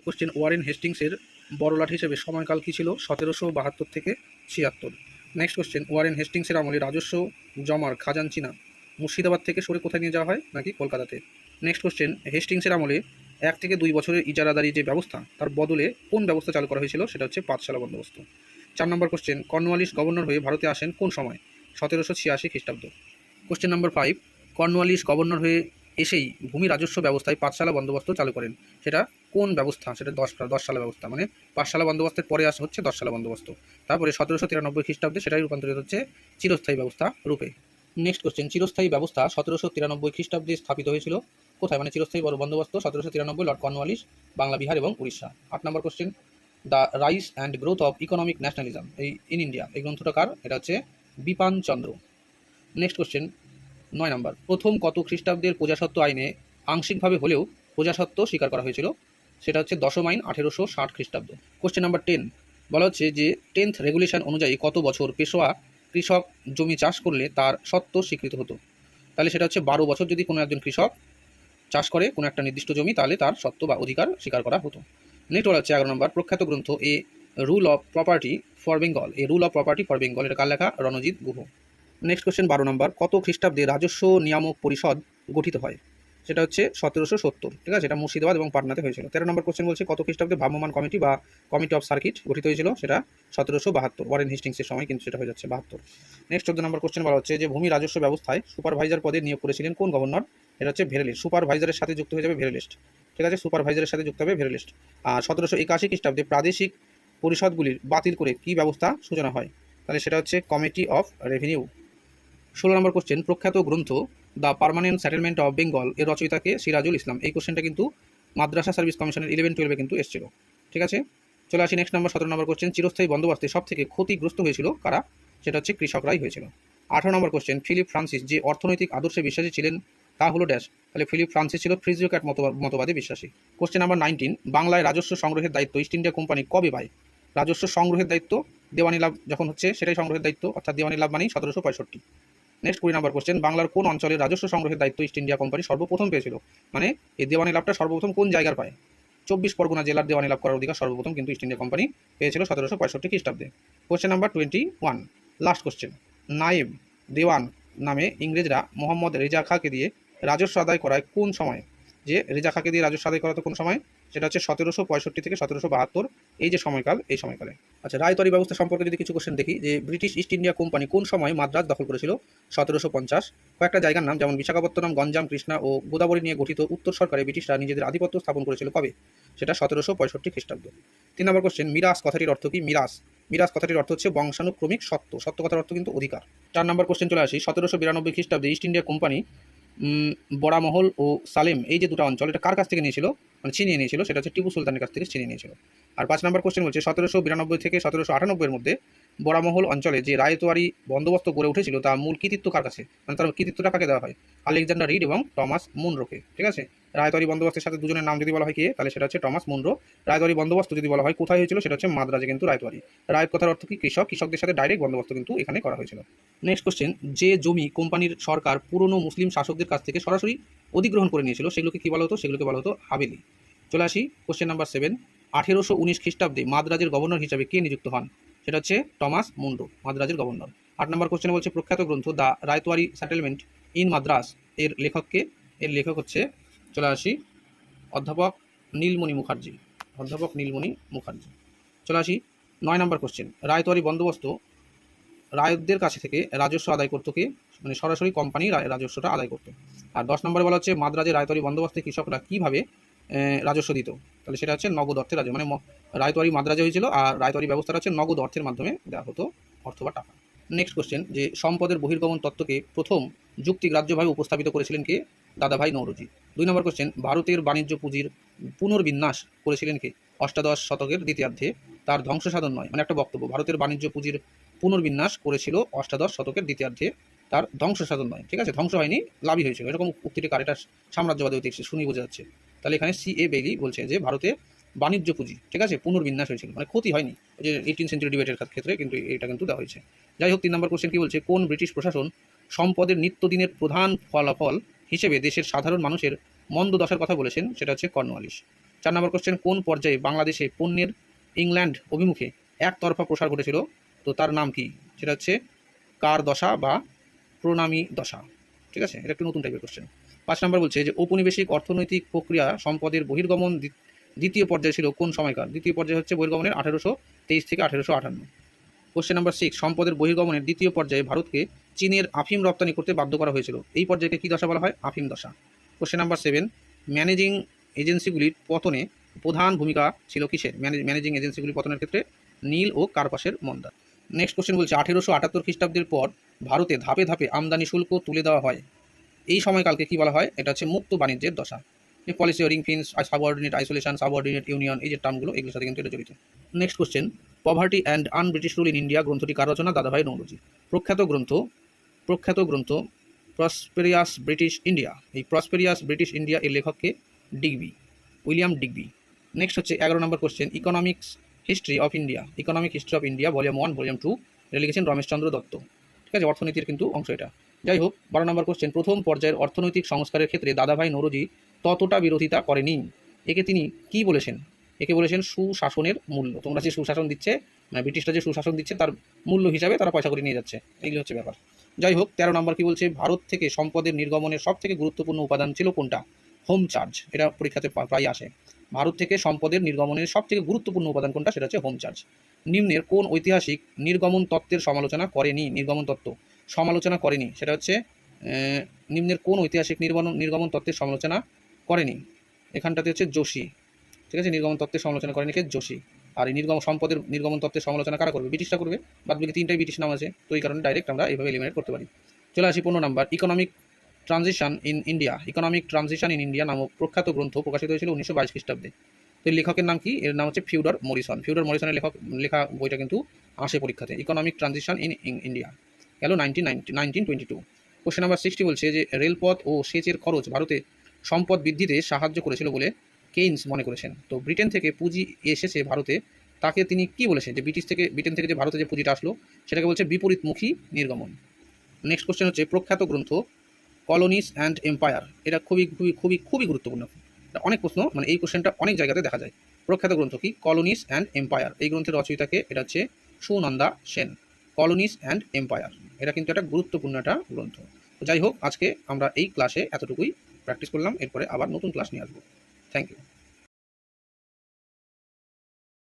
Question Warren হেস্টিংসের বড়লাট হিসেবে সময়কাল কী ছিল? সতেরোশো বাহাত্তর থেকে ছিয়াত্তর। নেক্সট কোশ্চেন ওয়ারেন হেস্টিংসের আমলে রাজস্ব, জমার খাজানচিনা মুর্শিদাবাদ থেকে সরে কোথায় নিয়ে যাওয়া হয়? নাকি কলকাতাতে? নেক্সট কোশ্চেন হেস্টিংসের আমলে এক থেকে দুই বছরের ইজারাদারি যে ব্যবস্থা, তার বদলে কোন ব্যবস্থা চালু করা হয়েছিল? সেটা হচ্ছে পাঠশালা বন্দোবস্ত। চার নম্বর কোশ্চেন কর্নওয়ালিস গভর্নর হয়ে ভারতে আসেন কোন সময়? সতেরোশো ছিয়াশি খ্রিস্টাব্দ। Question number five Cornwallis governor হয়ে এসেই ভূমি রাজস্ব ব্যবস্থায় পাঠশালা বন্দোবস্ত চালু করেন। সেটা কোন ব্যবস্থা? সেটা দশ দশ সালা ব্যবস্থা। মানে পাঠশালা বন্দোবস্তের পরে আসা হচ্ছে দশ সালা বন্দোবস্ত। তারপরে সতেরোশো তিরানব্বই খ্রিস্টাব্দে সেটাই রূপান্তরিত হচ্ছে চিরস্থায়ী ব্যবস্থা রূপে। নেক্সট কোশ্চেন চিরস্থায়ী ব্যবস্থা সতেরোশো তিরানব্বই খ্রিস্টাব্দে স্থাপিত হয়েছিল। কোথায়? মানে চিরস্থায়ী বন্দোবস্ত সতেরোশো তিরানব্বই, লর্ড কর্নওয়ালিস বাংলা, বিহার এবং উড়িষ্যা। আট নম্বর question the rise and growth of economic nationalism, এই, ইন ইন্ডিয়া। এই গ্রন্থটা কার? এটা হচ্ছে বিপান চন্দ্র। নেক্সট কোশ্চেন নয় নম্বর। প্রথম কত খ্রিস্টাব্দের প্রজাসত্ব আইনে আংশিকভাবে হলেও প্রজাসত্ব স্বীকার করা হয়েছিল, সেটা হচ্ছে দশম আইন আঠেরোশো ষাট খ্রিস্টাব্দ। কোশ্চেন নাম্বার টেন বলা হচ্ছে যে টেন্থ রেগুলেশন অনুযায়ী কত বছর পেশোয়া কৃষক জমি চাষ করলে তার সত্ত্ব স্বীকৃত হতো? তাহলে সেটা হচ্ছে বারো বছর যদি কোনো একজন কৃষক চাষ করে কোনো একটা নির্দিষ্ট জমি, তাহলে তার সত্ত্ব বা অধিকার স্বীকার করা হতো। নেক্সট বলা হচ্ছে এগারো নম্বর। প্রখ্যাত গ্রন্থ a rule of property for Bengal a rule of property for Bengal এটা কার লেখা? রণজিৎ গুহ। নেক্সট কোশ্চেন বারো নম্বর কত খ্রিস্টাব্দে রাজস্ব নিয়ামক পরিষদ গঠিত হয়? সেটা হচ্ছে সতেরোশো সত্তর, ঠিক আছে? এটা মুর্শিদাবাদ এবং পাটনাতে হয়েছিল। তেরো নম্বর কোশ্চেন বলছে, কত খ্রিস্টাব্দে ভ্রাম্যমান কমিটি বা কমিটি অফ সার্কিট গঠিত হয়েছিল? সেটা সতেরোশো বাহাত্তর, ওয়ারেন হিস্টিংসের সময় কিন্তু সেটা হয়ে যাচ্ছে বাহাত্তর। নেক্সট চোদ্দ নম্বর কোশ্চেন বলা হচ্ছে যে, ভূমি রাজস্ব ব্যবস্থায় সুপারভাইজার পদে নিয়োগ করেছিলেন কোন গভর্নর এটা হচ্ছে ভেরেলিস্ট সুপারভাইজারের সাথে যুক্ত হয়ে যাবে ভেরেলিস্ট ঠিক আছে? সুপারভাইজারের সাথে যুক্ত হবে ভেরেলিস্ট আর সতেরোশো একাশি খ্রিস্টাব্দে প্রাদেশিক পরিষদগুলির বাতিল করে কী ব্যবস্থা সূচনা হয়? তাহলে সেটা হচ্ছে কমিটি অফ রেভিনিউ ষোলো নম্বর কোশ্চেন প্রখ্যাত গ্রন্থ the permanent settlement of Bengal এর রচয়িতাকে সিরাজুল ইসলাম। এই কোশ্চেনটা কিন্তু মাদ্রাসা সার্ভিস কমিশনের ইলেভেন টুয়েলভে কিন্তু এসেছিল। ঠিক আছে? চলে আসি নেক্সট নম্বর সতেরো নম্বর কোশ্চেন চিরস্থায়ী বন্দোবস্তে সব থেকে ক্ষতিগ্রস্ত হয়েছিল কারা? সেটা হচ্ছে কৃষকরাই হয়েছিল। আঠারো নম্বর কোশ্চেন ফিলিপ ফ্রান্সিস যে অর্থনৈতিক আদর্শে বিশ্বাসী ছিলেন, তা হলো ড্যাশ তাহলে ফিলিপ ফ্রান্সিস ছিল ফ্রিজিওক্যাট মতবাদে বিশ্বাসী। কোশ্চেন নাম্বার নাইনটিন বাংলায় রাজস্ব সংগ্রহের দায়িত্ব ইস্ট ইন্ডিয়া কোম্পানি কবে পায়? রাজস্ব সংগ্রহের দায়িত্ব, দেওয়ানি লাভ যখন হচ্ছে, সেটাই সংগ্রহের দায়িত্ব, অর্থাৎ দেওয়ানি লাভ মানেই সতেরোশো পঁয়ষট্টি। নেক্সট কুড়ি নাম্বার কোশ্চেন বাংলার কোন অঞ্চলে রাজস্ব সংগ্রহের দায়িত্ব ইস্ট ইন্ডিয়া কোম্পানি সর্বপ্রথম পেয়েছিল? মানে এই দেওয়ানি লাভটা সর্বপ্রথম কোন জায়গার পায়? চব্বিশ পরগনা জেলার দেওয়ানি লাভ করার অধিকার সর্বপ্রথম কিন্তু ইস্ট ইন্ডিয়া কোম্পানি পেয়েছিল সতেরোশো পঁয়ষট্টি খ্রিস্টাব্দে। Question number twenty one last question নায়েব দেওয়ান নামে ইংরেজরা মোহাম্মদ রেজা খাঁকে দিয়ে রাজস্ব আদায় করায় কোন সময়? যে রেজা খাঁকে দিয়ে রাজস্ব আদায় করাতে কোন সময়? সেটা হচ্ছে সতেরোশো পঁয়ষট্টি থেকে সতেরোশো বাহাত্তর, এই যে সময়কাল, এই সময়কালে। আচ্ছা রায়তরি ব্যবস্থা সম্পর্কে যদি কিছু কোশ্চেন দেখি, যে ব্রিটিশ ইস্ট ইন্ডিয়া কোম্পানি কোন সময় মাদ্রাজ দখল করেছিল? সতেরোশো পঞ্চাশ। কয়েকটা জায়গার নাম, যেমন বিশাখাপত্তনম, গঞ্জাম, কৃষ্ণা ও গোদাবরী নিয়ে গঠিত উত্তর সরকারে ব্রিটিশরা নিজেদের আধিপত্য স্থাপন করেছিল কবে? সেটা সতেরোশো পঁয়ষট্টি খ্রিস্টাব্দ। তিন নম্বর কোশ্চেন মিরাস কথাটির অর্থ কি? মিরাস মিরাস কথাটির অর্থ হচ্ছে বংশানুক্রমিক সত্য। সত্য কথার অর্থ কিন্তু অধিকার। চার নম্বর কোশ্চেন চলে আসি। সতেরোশো বিরানব্বই খ্রিস্টাব্দে ইস্ট ইন্ডিয়া কোম্পানি বড়ামহল ও সালেম, এই যে দুটো অঞ্চল, এটা কার কাছ থেকে নিয়েছিল? মানে ছিনিয়ে নিয়েছিল, সেটা হচ্ছে টিপু সুলতানের কাছ থেকে ছিনিয়ে নিয়েছিল। আর পাঁচ নম্বর কোশ্চেন বলছে, সতেরোশো বিরানব্বই থেকে সতেরোশো আটানব্বইয়ের মধ্যে বড়ামহল অঞ্চলে যে রায়তোয়ারি বন্দোবস্ত গড়ে উঠেছিল তা মূল কৃতিত্ব কার কাছে? মানে তার কৃতিত্বটা কাকে দেওয়া হয়? আলেকজান্ডার রিড এবং টমাস মুনরোকে, ঠিক আছে? রায়তোয়ারি বন্দোবস্তের সাথে দুজনের নাম যদি বলা হয় কে, তাহলে সেটা হচ্ছে টমাস মুনরো রায়তোয়ারি বন্দোবস্ত যদি বলা হয়, কোথায় হয়েছিল সেটা হচ্ছে মাদ্রাজে কিন্তু রায়তোয়ারি রায়ত কথার অর্থ কি? কৃষক, কৃষকদের সাথে ডাইরেক্ট বন্দোবস্ত কিন্তু এখানে করা হয়েছিল। নেক্সট কোশ্চেন যে জমি কোম্পানির সরকার পুরনো মুসলিম শাসকদের কাছ থেকে সরাসরি অধিগ্রহণ করে নিয়েছিল, সেগুলোকে কী বলা হতো? সেগুলোকে বলা হতো হাবেলি। চলে আসি কোশ্চেন নাম্বার সেভেন আঠেরোশো উনিশ খ্রিস্টাব্দে মাদ্রাজের গভর্নর হিসাবে কে নিযুক্ত হন? সেটা হচ্ছে টমাস মুন্ডো মাদ্রাজের গভর্নর আট নম্বর কোশ্চেন বলছে, প্রখ্যাত গ্রন্থ the ryotwari settlement in Madras এর লেখককে এর লেখক হচ্ছে চলে আসি অধ্যাপক নীলমণি মুখার্জি, অধ্যাপক নীলমণি মুখার্জি। চলে আসি নয় নম্বর কোশ্চেন রায়তোয়ারি বন্দোবস্ত রায়তদের কাছে থেকে রাজস্ব আদায় করতো কে? মানে সরাসরি কোম্পানি রাজস্বটা আদায় করতো। আর দশ নম্বরে বলা হচ্ছে মাদ্রাজের রায়তোয়ারি বন্দোবস্তে কৃষকরা কীভাবে রাজস্ব দিত? তাহলে সেটা হচ্ছে নগদ অর্থের রাজ্য মানে রায়তোয়ারি মাদ্রাজে হয়েছিল আর রায়তোয়ারি ব্যবস্থাটা হচ্ছে নগদ অর্থের মাধ্যমে দেওয়া হতো অর্থ বা টাকা। নেক্সট কোশ্চেন যে সম্পদের বহির্গমন তত্ত্বকে প্রথম যুক্তিগ্রাহ্যভাবে উপস্থাপিত করেছিলেন কে? দাদাভাই নৌরজি। দুই নম্বর কোশ্চেন ভারতের বাণিজ্য পুঁজির পুনর্বিন্যাস করেছিলেন কে? অষ্টাদশ শতকের দ্বিতীয়ার্ধে। তার ধ্বংস সাধন নয় মানে একটা বক্তব্য। ভারতের বাণিজ্য পুঁজির পুনর্বিন্যাস করেছিল অষ্টাদশ শতকের দ্বিতীয়ার্ধে। তার ধ্বংস সাধন নয়, ঠিক আছে? ধ্বংস হয়নি, লাভই হয়েছিল এরকম উক্তিটি কার? এটা সাম্রাজ্যবাদী ঐতিহ্য শুনি বোঝা যাচ্ছে। তাহলে এখানে সি এ বেলি বলছে যে, ভারতে বাণিজ্য পুঁজি, ঠিক আছে? পুনর্বিন্যাস হয়েছিল মানে ক্ষতি হয়নি। যে এইটিন সেঞ্চুরি ডিবেটের ক্ষেত্রে কিন্তু এটা কিন্তু দেওয়া হয়েছে। যাই হোক, তিন নম্বর কোশ্চেন কি বলছে? কোন ব্রিটিশ প্রশাসন সম্পদের নিত্যদিনের প্রধান ফলাফল হিসেবে দেশের সাধারণ মানুষের মন্দ দশার কথা বলেছেন? সেটা হচ্ছে কর্নওয়ালিস চার নম্বর কোশ্চেন কোন পর্যায়ে বাংলাদেশে পণ্যের ইংল্যান্ড অভিমুখে একতরফা প্রসার ঘটেছিল? তো তার নাম কি? সেটা হচ্ছে কার দশা বা প্রণামী দশা। ঠিক আছে? এটা একটু নতুন টাইপের কোশ্চেন পাঁচ নম্বর বলছে যে, ঔপনিবেশিক অর্থনৈতিক প্রক্রিয়া সম্পদের বহির্গমন দ্বি- দ্বিতীয় পর্যায়ে ছিল কোন সময়কাল? দ্বিতীয় পর্যায়ে হচ্ছে বহির্গমনের আঠেরোশো তেইশ থেকে আঠেরোশো আটান্ন কোশ্চেন নাম্বার সিক্স সম্পদের বহির্গমনের দ্বিতীয় পর্যায়ে ভারতকে চীনের আফিম রপ্তানি করতে বাধ্য করা হয়েছিল। এই পর্যায়কে কী দশা বলা হয়? আফিম দশা। কোশ্চেন নাম্বার সেভেন ম্যানেজিং এজেন্সিগুলির পতনে প্রধান ভূমিকা ছিল কিসের? ম্যানেজিং এজেন্সিগুলির পতনের ক্ষেত্রে নীল ও কার্পাসের মন্দা। নেক্সট কোশ্চেন বলছে, আঠেরোশো আটাত্তর খ্রিস্টাব্দের পর ভারতে ধাপে ধাপে আমদানি শুল্ক তুলে দেওয়া হয়। এই সময়কালকে কী বলা হয়? এটা হচ্ছে মুক্ত বাণিজ্যের দশা। Policy ring fence subordinate isolation subordinate union এই যে টার্মগুলো এগুলোর সাথে কিন্তু এটা জড়িত। Next question poverty and un British rule in India গ্রন্থটি কার রচনা? দাদাভাই নৌরজি প্রখ্যাত গ্রন্থ প্রখ্যাত গ্রন্থ, প্রসপেরিয়াস ব্রিটিশ ইন্ডিয়া। এই প্রসপেরিয়াস ব্রিটিশ ইন্ডিয়া এর লেখককে ডিগবি, উইলিয়াম ডিগবি। নেক্সট হচ্ছে এগারো নম্বর question economics history of India economic history of India volume one volume two এটা লিখেছেন রমেশচন্দ্র দত্ত। ঠিক আছে, অর্থনীতির কিন্তু অংশ এটা। যাই হোক, বারো নম্বর কোশ্চেন প্রথম পর্যায়ের অর্থনৈতিক সংস্কারের ক্ষেত্রে দাদাভাই নৌরজি ততটা বিরোধিতা করেনি। একে তিনি কি বলেছেন? একে বলেছেন সুশাসনের মূল্য। তোমরা যে সুশাসন দিচ্ছে মানে ব্রিটিশরা যে সুশাসন দিচ্ছে, তার মূল্য হিসাবে তারা পয়সা করে নিয়ে যাচ্ছে। এইগুলো হচ্ছে ব্যাপার। যাই হোক, তেরো নম্বর কি বলছে? ভারত থেকে সম্পদের নির্গমনের সব থেকে গুরুত্বপূর্ণ উপাদান ছিল কোনটা? Home charge. এটা পরীক্ষাতে প্রায় আসে। ভারত থেকে সম্পদের নির্গমনের সব থেকে গুরুত্বপূর্ণ উপাদান কোনটা? সেটা হচ্ছে হোম চার্জ। নিম্নের কোন ঐতিহাসিক নির্গমন তত্ত্বের সমালোচনা করেনি? নির্গমন তত্ত্ব। সমালোচনা করেনি। সেটা হচ্ছে নিম্নের কোন ঐতিহাসিক নির্গমন নির্গমন তত্ত্বের সমালোচনা করেনি। এখানটাতে হচ্ছে যোশী। ঠিক আছে? নির্গমন তত্ত্বের সমালোচনা করেনি কে? যোশী। আর এই নির্গম সম্পদের, নির্গমন তত্ত্বের সমালোচনা কারা করবে? ব্রিটিশরা করবে। বাদ বাকি তিনটাই ব্রিটিশ নাম আছে। তো এই কারণে ডাইরেক্ট আমরা এইভাবে এলিমিনেট করতে পারি। চলে আসি পনেরো number. Economic transition in India economic transition in India নামক প্রখ্যাত গ্রন্থ প্রকাশিত হয়েছিল উনিশশো বাইশ খ্রিস্টাব্দে। তো লেখকের নাম কি? এর নাম হচ্ছে ফিউডার মরিসন। ফিউডার মরিসনের লেখক, লেখা বইটা কিন্তু আসে পরীক্ষাতে। ইকোনমিক ট্রানজিশন ইন ইন্ডিয়া গেল nineteen nineteen twenty two question number sixty বলছে যে রেলপথ ও সেচের খরচ ভারতে সম্পদ বৃদ্ধিতে সাহায্য করেছিল বলে কেইনস মনে করেছেন। তো ব্রিটেন থেকে পুঁজি এসেছে ভারতে। তাকে তিনি কি বলেছেন? যে ব্রিটিশ থেকে ব্রিটেন থেকে যে ভারতে যে পুঁজিটা আসলো, সেটাকে বলছে বিপরীতমুখী নির্গমন। নেক্সট কোশ্চেন হচ্ছে, প্রখ্যাত গ্রন্থ কলোনিস অ্যান্ড এম্পায়ার এটা খুবই খুবই খুবই খুবই গুরুত্বপূর্ণ। অনেক প্রশ্ন মানে এই কোশ্চেনটা অনেক জায়গাতে দেখা যায়। প্রখ্যাত গ্রন্থ কি? কলোনিস অ্যান্ড এম্পায়ার এই গ্রন্থের রচয়িতাকে এটা হচ্ছে Sunanda Sen. Colonies and empire এটা কিন্তু একটা গুরুত্বপূর্ণ একটা গ্রন্থ। যাই হোক, আজকে আমরা এই ক্লাসে এতটুকুই প্র্যাকটিস করলাম এরপরে আবার নতুন ক্লাস নিয়ে আসব। Thank you